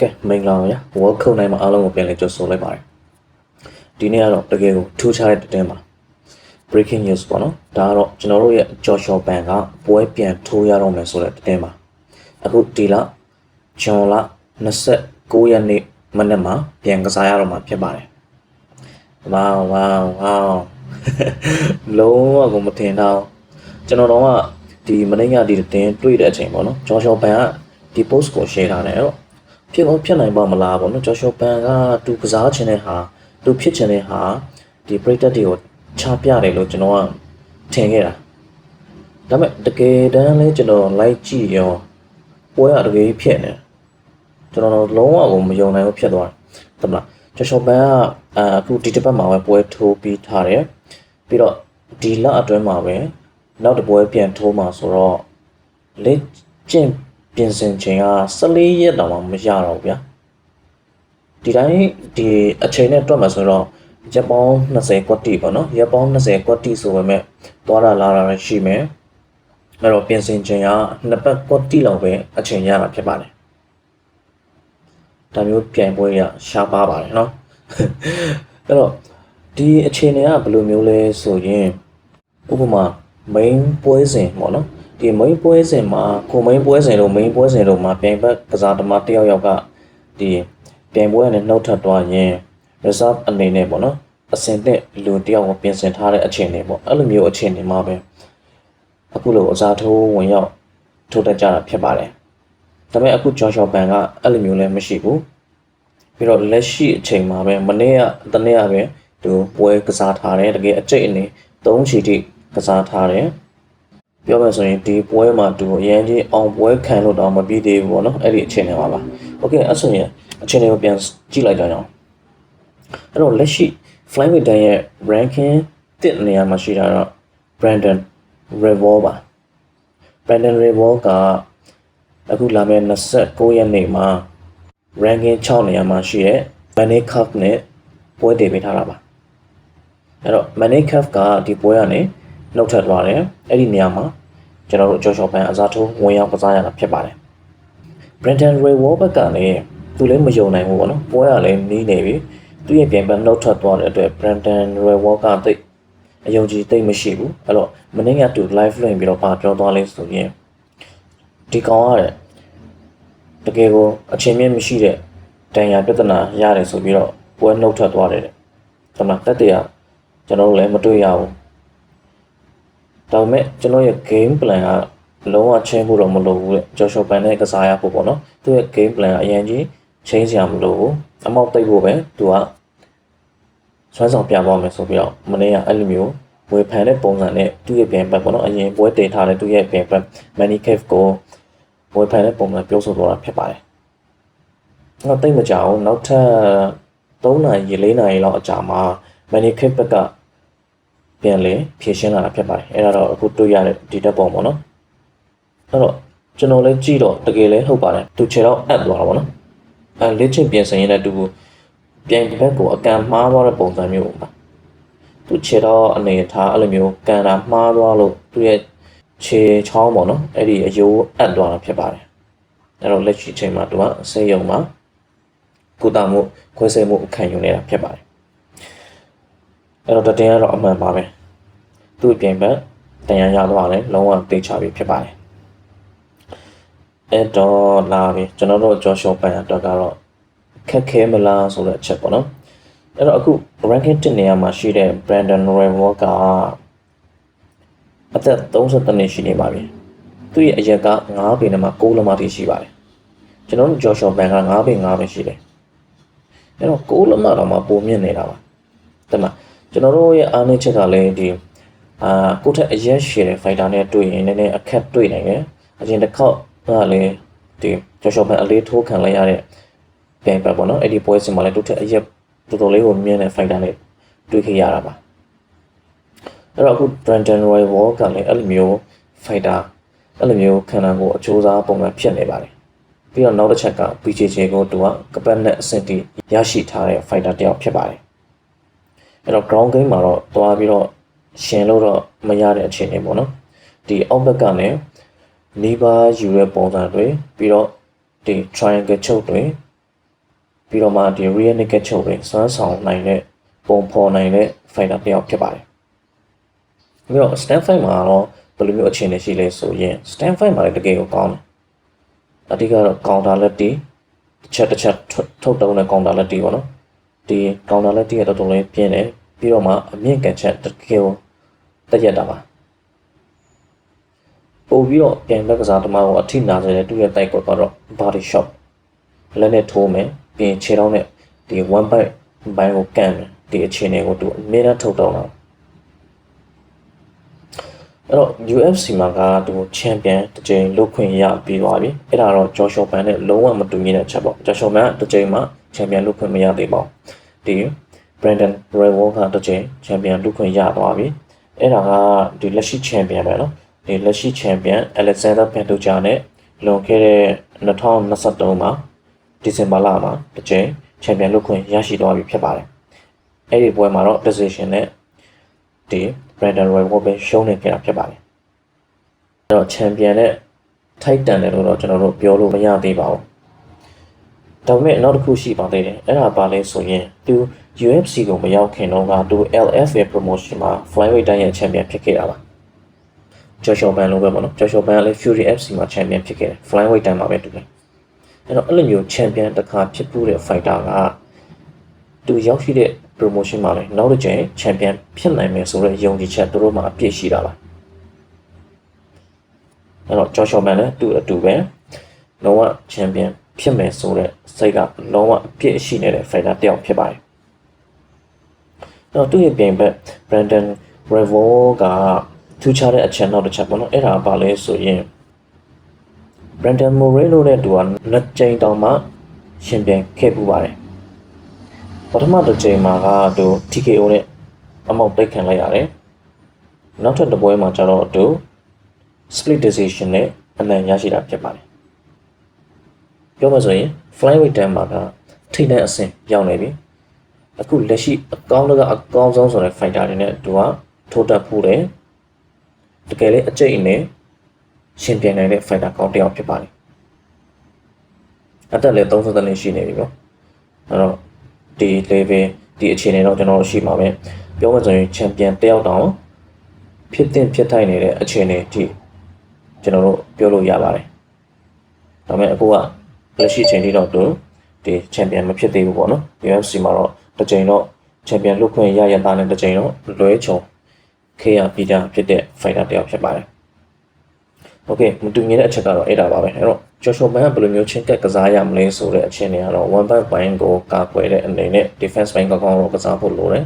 ကဲမင်္ဂလာပါဗျာ welcome နိုင်မှာအားလုံးကိုပြန်လည်ကြိုဆိုလိုက်ပါတယ်ဒီနေ့ကတော့တကယ်ကိုထူးခြားတဲ့တင်းပါ breaking news ပေါ့နော်ဒါကတော့ကျွန်တော်တို့ရဲ့ Joshua Ban ကပွဲပြန်ထိုးရတော့မယ်ဆိုတဲ့တင်းပါအခုဒီလဂျွန်လ29ရက်နေ့မနေ့မှာပြန်ကစားရတော့မှာဖြစ်ပါတယ်ဝေါဝေါဝေါလုံးဝကိုမထင်တော့ကျွန်တော်တော့ကဒီမနေ့ကဒီတင်းတွေ့တဲ့အချိန်ပေါ့နော် Joshua Ban ကဒီ post ကို share ထားတယ်တော့ ဖြစ်လို့ဖြစ်နိုင်ပါမလားပေါ့နော်ဂျော်ရှောပန်ကသူကစားခြင်းတဲ့ဟာသူဖြစ်ခြင်းတဲ့ဟာဒီပရိသတ်တွေကိုချပြတယ်လို့ကျွန်တော်ကထင်ခဲ့တာဒါပေမဲ့တကယ်တမ်းလဲကျွန်တော်လိုက်ကြည့်ရောပွဲရတကယ်ဖြစ်နေကျွန်တော်လုံးဝကိုမယုံနိုင်ဘူးဖြစ်သွားတယ်တမလားဂျော်ရှောပန်ကအခုဒီတစ်ပတ်မှာပဲပွဲထိုးပြီးထားတယ်ပြီးတော့ဒီလအတွင်းမှာပဲနောက်တစ်ပွဲပြန်ထိုးမှာဆိုတော့လက်ကျင့် ပြင်ဆင်ချိန်က14ရက်တောင်မှမရတော့ဘူးဗျာဒီတိုင်းဒီအချိန်နဲ့တွက်မှဆိုတော့ရက်ပေါင်း20ကွက်တီပေါ့နော်ရက်ပေါင်း20ကွက်တီဆိုပေမဲ့သွားတာလာတာရှိမယ်အဲ့တော့ပြင်ဆင်ချိန်ကနှစ်ပတ်ကွက်တီလောက်ပဲအချိန်ရတာဖြစ်ပါတယ်ဒါမျိုးပြန်ပွဲရရှားပါပါတယ်နော်အဲ့တော့ဒီအချိန်တွေကဘယ်လိုမျိုးလဲဆိုရင်ဥပမာ main ပွဲစဉ်ပေါ့နော် ဒီ main ပွဲစဉ်မှာကို main ပွဲစဉ်လို့ main ပွဲစဉ်လို့မှာပြိုင်ဘက်ကစားသမားတယောက်ယောက်ကဒီပြိုင်ပွဲကနေနှုတ်ထပ်သွားရင် reserve အနေနဲ့ပေါ့နော်အစင်တဲ့လူတယောက်ကိုပြင်ဆင်ထားတဲ့အခြေအနေပေါ့အဲ့လိုမျိုးအခြေအနေမှာပဲအခုလိုအစားထိုးဝင်ရောက်ထိုးတက်ကြတာဖြစ်ပါတယ်ဒါပေမဲ့အခု Joshua Ban ကအဲ့လိုမျိုးလည်းမရှိဘူးပြီးတော့လက်ရှိအချိန်မှာပဲမနေ့ကတနေ့ကပဲသူပွဲကစားထားတယ်တကယ်အကျိတ်အနေ၃ချီတိကစားထားတယ် ပြောမယ်ဆိုရင်ဒီပွဲမှာသူအရင်ကြီးအောင်ပွဲခံလို့တော့မပြီးသေးဘူးပေါ့နော်အဲ့ဒီအခြေအနေမှာပါโอเคအဲ့ဆိုရင်အခြေအနေကိုပြန်ကြည့်လိုက်ကြအောင်အဲ့တော့လက်ရှိ flyweight တန်းရဲ့ ranking တစ်နေရာမှာရှိတာတော့ Brandon Revol ပါ Brandon Revol ကအခုလာမယ့်29ရက်နေ့မှာ ranking 6နေရာမှာရှိတဲ့ Manny Cup နဲ့ပွဲတည်ပေးထားတာပါအဲ့တော့ Manny Cup ကဒီပွဲကနေ နှုတ်ထပ်သွားတယ်အဲ့ဒီနေရာမှာကျွန်တော်တို့ကြော်ရှော့ပန်အစားထိုးဝင်ရောက်ကစားရတာဖြစ်ပါတယ် Brandon Ray Warburg ကလည်းသူလည်းမယုံနိုင်ဘူးပေါ့နော်ပွဲကလည်းနီးနေပြီသူရဲ့ပြန်ပန်နှုတ်ထွက်သွားတဲ့အတွက် Brandon Ray Warburg ကတိတ်အယုံကြည်တိတ်မရှိဘူးအဲ့တော့မနေ့ကသူ live လွှင့်ပြီးတော့ပါပြောသွားလဲဆိုရင်ဒီကောင်ကတဲ့တကယ်ကိုအချင်းမြင့်မရှိတဲ့တန်ရာပြဿနာရတယ်ဆိုပြီးတော့ပွဲနှုတ်ထွက်သွားတယ်တဲ့ဒါမှတက်တရကျွန်တော်တို့လည်းမတွေ့ရဘူး ဒါပေမဲ့ကျွန်တော်ရဲ့ game plan ကလုံးဝချင်းဖို့တော့မလိုဘူးတဲ့ Joshua Pan နဲ့ကစားရဖို့ပေါ့နော်သူရဲ့ game plan ကအရင်ကြီးချင်းစရာမလိုဘူးအမောက်တိတ်ဖို့ပဲသူကဆွမ်းဆောင်ပြသွားမယ်ဆိုပြီးတော့မနေ့ကအဲ့လိုမျိုးဝေဖန်တဲ့ပုံစံနဲ့သူ့ရဲ့ပြန်ပတ်ပေါ့နော်အရင်ပွဲတင်ထားတဲ့သူ့ရဲ့ပြန်ပတ် Manny Cave ကိုဝေဖန်တဲ့ပုံစံပြောဆိုသွားတာဖြစ်ပါတယ်။တော့တိတ်မကြအောင်နောက်ထပ်3နာရီ4နာရီလောက်အကြာမှာ Manny Cave ဘက်က ပြန်လေဖြည့်ရှင်းလာတာဖြစ်ပါတယ်အဲ့ဒါတော့အခုတွေ့ရတဲ့ဒီတက်ပုံပေါ့နော်အဲ့တော့ကျွန်တော်လည်းကြည့်တော့တကယ်လည်းဟုတ်ပါတယ်သူခြေတော့အပ်သွားတာပေါ့နော်အဲလက်ချင်းပြင်ဆင်ရတဲ့သူပြန်ဘက်ကိုအကန်မှားသွားတဲ့ပုံစံမျိုးပါသူခြေတော့အနေထားအဲ့လိုမျိုးကန်တာမှားသွားလို့သူရဲ့ခြေချောင်းပေါ့နော်အဲ့ဒီအယိုးအပ်သွားတာဖြစ်ပါတယ်အဲ့တော့လက်ရှိအချိန်မှာသူကဆေးရုံမှာကုသမှုခွဲစိတ်မှုခံယူနေတာဖြစ်ပါတယ် အဲ့တော့တတင်ကတော့အမှန်ပါပဲသူ့အပြင်ဘက်တရားရသွားတယ်လုံးဝသိချပြီဖြစ်ပါတယ်အဲ့တော့လာပြီကျွန်တော်တို့ကြော်ရှော့ပန်အတွက်ကတော့ခက်ခဲမလားဆိုတဲ့အချက်ပေါ့နော်အဲ့တော့အခု ranking 1နေရာမှာရှိတဲ့ Brandon Royal ကအသက်32နှစ်ရှိနေပါပြီသူ့ရဲ့အရက်က9ပေနဲ့မှ6လက်မထိရှိပါတယ်ကျွန်တော်တို့ကြော်ရှော့ပန်က9ပေ9ပဲရှိတယ်အဲ့တော့6လက်မတော့မှပုံမြင့်နေတာပါတမန် ကျွန်တော်တို့ရဲ့အားနည်းချက်ကလည်းဒီအာကိုထက်အရက်ရှည်တဲ့ fighter နဲ့တွေ့ရင်နည်းနည်းအခက်တွေ့နိုင်တယ်အရင်တစ်ခေါက်ကလည်းဒီကျော်ချော်ပန်အလေးထိုးခံလိုက်ရတဲ့ပြိုင်ပွဲပေါ့နော်အဲ့ဒီပွဲစဉ်မှာလည်းတို့ထက်အရက်တော်တော်လေးကိုမြင်တဲ့ fighter နဲ့တွေ့ခဲ့ရတာပါအဲ့တော့အခု Brandon Royal ကလည်းအဲ့လိုမျိုး fighter အဲ့လိုမျိုးခံနိုင်ဖို့အချိုးစားပုံစံဖြစ်နေပါတယ်ပြီးတော့နောက်တစ်ချက်က BJJ ကိုသူကကပတ်နဲ့အဆင့်တီရရှိထားတဲ့ fighter တယောက်ဖြစ်ပါတယ် အဲ့တော့ ground game မှာတော့တွားပြီးတော့ရှင်လို့တော့မရတဲ့အခြေအနေပေါ့နော်ဒီအောက်ဘက်ကလည်းနီးပါးယူတဲ့ပုံစံတွေပြီးတော့ဒီ triangle ချုပ်တွေပြီးတော့မှဒီ rear naked choke တွေစွမ်းဆောင်နိုင်တဲ့ပုံဖော်နိုင်တဲ့ fighter တစ်ယောက်ဖြစ်ပါတယ်ပြီးတော့ stand fight မှာတော့ဘယ်လိုမျိုးအခြေအနေရှိလဲဆိုရင် stand fight မှာလည်းတကယ်ကိုကောင်းတယ်အဓိကတော့ counter လက်တီတစ်ချက်တစ်ချက်ထုတ်တုံးတဲ့ counter လက်တီပေါ့နော် ဒီ counter လက်တီကတော်တော်လေးပြင်းတယ်ပြီးတော့မှအမြင့်ကန်ချက်တကယ်ကိုတက်ရက်တာပါပို့ပြီးတော့ပြန်ဘက်ကစားသမားကိုအထိနာစေတဲ့သူ့ရဲ့တိုက်ကွက်ကတော့ body shot လက်နဲ့ထိုးမယ်ပြီးရင်ခြေထောက်နဲ့ဒီ one bite ဘိုင်းကိုကန်မယ်ဒီအခြေအနေကိုသူအမြဲတမ်းထုတ်တော့တာ အဲ့တော့ UFC မှာကသူချန်ပီယံတစ်ကြိမ်လုခွင့်ရပြီးသွားပြီအဲ့ဒါတော့ Joshua Ban နဲ့လုံးဝမတူညီတဲ့အချက်ပေါ့ Joshua Ban တစ်ကြိမ်မှာချန်ပီယံလုခွင့်မရသေးပါဘူးဒီ Brandon Royal ကတစ်ကြိမ်ချန်ပီယံလုခွင့်ရသွားပြီအဲ့ဒါကဒီလက်ရှိချန်ပီယံပဲနော်ဒီလက်ရှိချန်ပီယံ Alexander Pantoja နဲ့လွန်ခဲ့တဲ့2023မှာဒီဇင်ဘာလမှာတစ်ကြိမ်ချန်ပီယံလုခွင့်ရရှိသွားပြီဖြစ်ပါတယ်အဲ့ဒီပွဲမှာတော့ decision နဲ့ဒီ Brandon Royal ပဲရှုံးနေခဲ့တာဖြစ်ပါတယ်အဲ့တော့ချန်ပီယံနဲ့ထိုက်တန်တယ်လို့တော့ကျွန်တော်တို့ပြောလို့မရသေးပါဘူးဒါပေမဲ့နောက်တစ်ခုရှိပါသေးတယ်အဲ့ဒါပါလဲဆိုရင်သူ UFC ကိုမရောက်ခင်တော့ကသူ LFA promotion မှာ flyweight တိုင်းရဲ့ champion ဖြစ်ခဲ့တာပါဂျော်ရှော်ဘန်လိုပဲပေါ့နော်ဂျော်ရှော်ဘန်ကလည်း Fury FC မှာ champion ဖြစ်ခဲ့တယ် flyweight တိုင်းမှာပဲတူတယ်အဲ့တော့အဲ့လိုမျိုး champion တစ်ခါဖြစ်ဖို့တဲ့ fighter ကသူရောက်ရှိတဲ့ promotion မှာလည်းနောက်တစ်ချိန် champion ဖြစ်နိုင်မယ်ဆိုတော့ယုံကြည်ချက်သူတို့မှာအပြည့်ရှိတာပါအဲ့တော့ Joshua Man လည်းသူ့အတူပဲလုံးဝ champion ဖြစ်မယ်ဆိုတဲ့စိတ်ကလုံးဝအပြည့်ရှိနေတဲ့ fighter တစ်ယောက်ဖြစ်ပါတယ်အဲ့တော့သူ့ရဲ့ပြိုင်ဘက် Brandon Revo ကထူးခြားတဲ့အချက်နောက်တစ်ချက်ပေါ့နော်အဲ့ဒါပါလဲဆိုရင် Brandon Moreno နဲ့သူကနှစ်ကြိမ်တောင်မှရှင်ပြိုင်ခဲ့ပူပါတယ် ပထမတစ်ကြိမ်မှာကသူ TKO နဲ့အမောက်ပိတ်ခံလိုက်ရတယ်နောက်ထပ်တစ်ပွဲမှာကျတော့သူ split decision နဲ့အနိုင်ရရှိတာဖြစ်ပါတယ်ပြောမှဆိုရင် flyweight တန်းမှာကထိပ်တန်းအဆင့်ရောက်နေပြီအခုလက်ရှိအကောင်းကအကောင်းဆုံးဆိုတဲ့ fighter တွေနဲ့သူကထိုးတက်ဖို့တယ်တကယ်လေအကျိတ်နဲ့ရှင်ပြိုင်နိုင်တဲ့ fighter ကောင်းတစ်ယောက်ဖြစ်ပါတယ်အသက်လည်း30နှစ်ရှိနေပြီပေါ့အဲ့တော့ ဒီ level ဒီအခြေအနေတော့ကျွန်တော်တို့ရှိမှာပဲပြောမှဆိုရင် champion တစ်ယောက်တောင်ဖြစ်တင်ဖြစ်ထိုက်နေတဲ့အခြေအနေအထိကျွန်တော်တို့ပြောလို့ရပါတယ်ဒါပေမဲ့အခုကလက်ရှိအချိန်ထိတော့သူဒီ champion မဖြစ်သေးဘူးပေါ့နော် UFC မှာတော့တစ်ချိန်တော့ champion လွတ်ခွင့်ရရတာနဲ့တစ်ချိန်တော့လွဲချုံခေရပြီးတာဖြစ်တဲ့ fighter တစ်ယောက်ဖြစ်ပါတယ်โอเคမတူညီတဲ့အချက်ကတော့အဲ့ဒါပါပဲအဲ့တော့ Joshua Man ကဘယ်လိုမျိုးချင်းကက်ကစားရမလဲဆိုတဲ့အခြေအနေကတော့ one by one ကိုကာကွယ်တဲ့အနေနဲ့ defense line ကောင်းကောင်းတော့ကစားဖို့လိုတယ်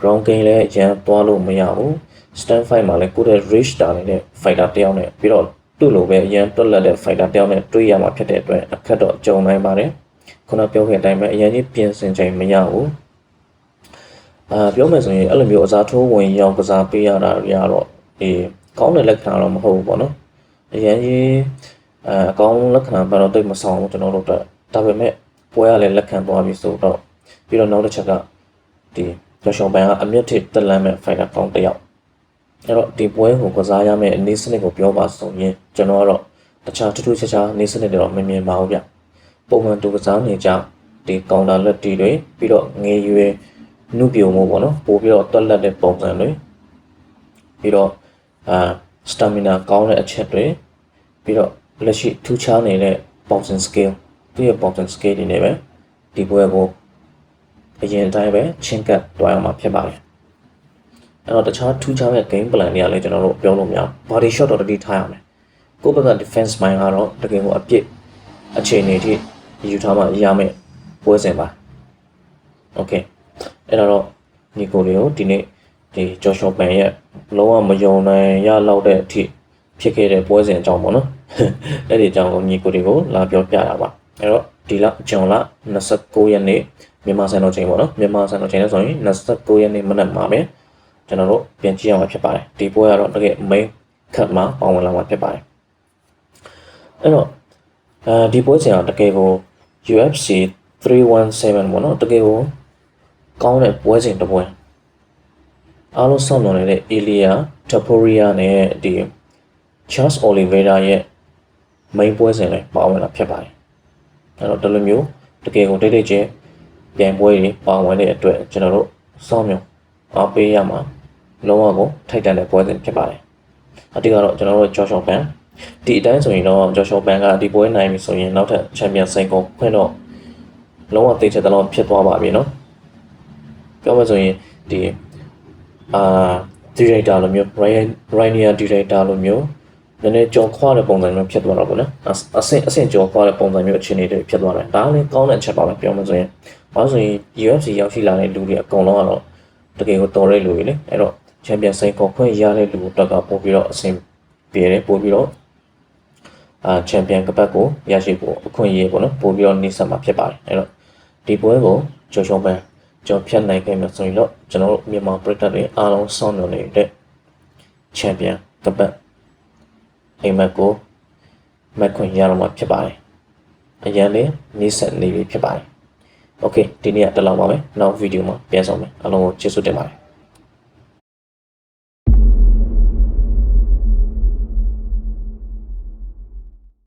ground game လည်းရန်သွားလို့မရဘူး stand fight မှာလည်းကိုယ့်ရဲ့ reach တာနေတဲ့ fighter တစ်ယောက်နဲ့ပြီးတော့သူ့လိုပဲအရန်တွက်လက်တဲ့ fighter တစ်ယောက်နဲ့တွေ့ရမှာဖြစ်တဲ့အတွက်အခက်တော့ကြုံနိုင်ပါတယ်ခုနပြောခဲ့တဲ့အတိုင်းပဲအရင်ကြီးပြင်ဆင်ချိန်မရဘူးအာပြောမယ်ဆိုရင်အဲ့လိုမျိုးအစားထိုးဝင်ရောက်ကစားပေးရတာတွေကတော့ဒီကောင်းတဲ့လက္ခဏာတော့မဟုတ်ဘူးပေါ့နော်အရင်ကြီး အဲအကောင်းလက္ခဏာဘာတော့တိတ်မဆောင်ဘူးကျွန်တော်တို့အတွက်ဒါပေမဲ့ပွဲရလည်းလက်ခံသွားပြီဆိုတော့ပြီးတော့နောက်တစ်ချက်ကဒီကျော်ရှောင်းပန်ကအမြင့်ထစ်တက်လန်းမဲ့ fighter ကောင်းတစ်ယောက်အဲ့တော့ဒီပွဲကိုကစားရမယ့်အနေစနစ်ကိုပြောပါဆိုရင်ကျွန်တော်ကတော့တခြားထူးထူးခြားခြားအနေစနစ်တွေတော့မမြင်ပါဘူးဗျပုံမှန်တူကစားနေကြဒီကောင်တာလက်တီတွေပြီးတော့ငယ်ရွယ်နုပြုံမှုပေါ့နော်ပို့ပြီးတော့တွက်လက်တဲ့ပုံစံတွေပြီးတော့အာစတာမီနာကောင်းတဲ့အချက်တွေပြီးတော့ လက်ရှိထူးခြားနေတဲ့ boxing skill သူရဲ့ boxing skill တွေနဲ့ပဲဒီပွဲကိုအရင်အတိုင်းပဲချင်းကပ်တွားရမှာဖြစ်ပါတယ်အဲ့တော့တခြားထူးခြားတဲ့ game plan တွေကလည်းကျွန်တော်တို့ပြောလို့မရဘူး body shot တော့တတိထားရမယ်ကိုယ့်ဘက်က defense mind ကတော့တကယ်ကိုအပြစ်အခြေအနေထိယူထားမှရမယ်ပွဲစဉ်ပါ okay အဲ့တော့ညီကိုလေးကိုဒီနေ့ဒီဂျော်ရှော့ပန်ရဲ့လုံးဝမယုံနိုင်ရလောက်တဲ့အထိဖြစ်ခဲ့တဲ့ပွဲစဉ်အကြောင်းပေါ့နော် အဲ့ဒီအကြောင်းကိုညီကိုတွေကိုလာပြောပြတာပါအဲ့တော့ဒီလဂျွန်လ29ရက်နေ့မြန်မာစံတော်ချိန်ပေါ့နော်မြန်မာစံတော်ချိန်နဲ့ဆိုရင်29ရက်နေ့မနက်မှာပဲကျွန်တော်တို့ပြန်ကြည့်ရမှာဖြစ်ပါတယ်ဒီပွဲကတော့တကယ် main cut မှာပါဝင်လာမှာဖြစ်ပါတယ်အဲ့တော့အဲဒီပွဲစဉ်ကတကယ်ကို UFC 317ပေါ့နော်တကယ်ကိုကောင်းတဲ့ပွဲစဉ်တစ်ပွဲအားလုံးစောင့်မျှော်နေတဲ့ Elia Taporia နဲ့ဒီ Charles Oliveira ရဲ့ main ပွဲစဉ်လည်းပါဝင်လာဖြစ်ပါတယ်။အဲတော့ဒီလိုမျိုးတကယ်ကိုတိတ်တိတ်ချင်းပြိုင်ပွဲတွေပါဝင်တဲ့အတွက်ကျွန်တော်တို့စောင့်မျှော်အားပေးရမှာလုံးဝကိုထိုက်တန်တဲ့ပွဲစဉ်ဖြစ်ပါတယ်။အတိကတော့ကျွန်တော်တို့ Joshua Pan ဒီအတိုင်းဆိုရင်တော့ Joshua Pan ကဒီပွဲနိုင်ပြီဆိုရင်နောက်ထပ် Champion စိန်ကုန်ခွင့်တော့လုံးဝတိတ်ချက်တလုံးဖြစ်သွားပါပြီနော်။ပြောမှဆိုရင်ဒီအာ director လိုမျိုး Ryan Rainier director လိုမျိုး နည်းနည်းကြော်ခွာတဲ့ပုံစံမျိုးဖြစ်သွားတော့ဗောနော်အအဆင့်အဆင့်ကြော်ခွာတဲ့ပုံစံမျိုးအခြေအနေတွေဖြစ်သွားတယ်ဒါကလည်းကောင်းတဲ့အချက်ပါပဲပြောမှဆိုရင်ဘာလို့ဆိုရင် UFC ရောက်ရှိလာတဲ့လူတွေအကုန်လုံးကတော့တကယ်ကိုတော်တဲ့လူတွေလေအဲ့တော့ချန်ပီယံစိန်ခေါ်ခွင့်ရတဲ့လူတက်ကပို့ပြီးတော့အဆင်ပြေတယ်ပို့ပြီးတော့အာချန်ပီယံကပတ်ကိုရရှိဖို့အခွင့်အရေးပေါ့နော်ပို့ပြီးတော့နေဆက်မှာဖြစ်ပါတယ်အဲ့တော့ဒီပွဲကိုကြော်ရှုံးပန်းကြော်ဖြတ်နိုင်ခဲ့မှာဆိုရင်တော့ကျွန်တော်တို့မြန်မာပရိသတ်တွေအားလုံးစောင့်မျှော်နေတဲ့ချန်ပီယံကပတ် အိမ်မက်ကိုမက်ခွင့်ရတော့မှာဖြစ်ပါတယ်အရန်လေးနေဆက်နေပြီဖြစ်ပါတယ် โอเคဒီနေ့ကတလောက်ပါပဲနောက်ဗီဒီယိုမှာပြန်ဆောင်မယ်အားလုံးကိုကျေးဇူးတင်ပါတယ်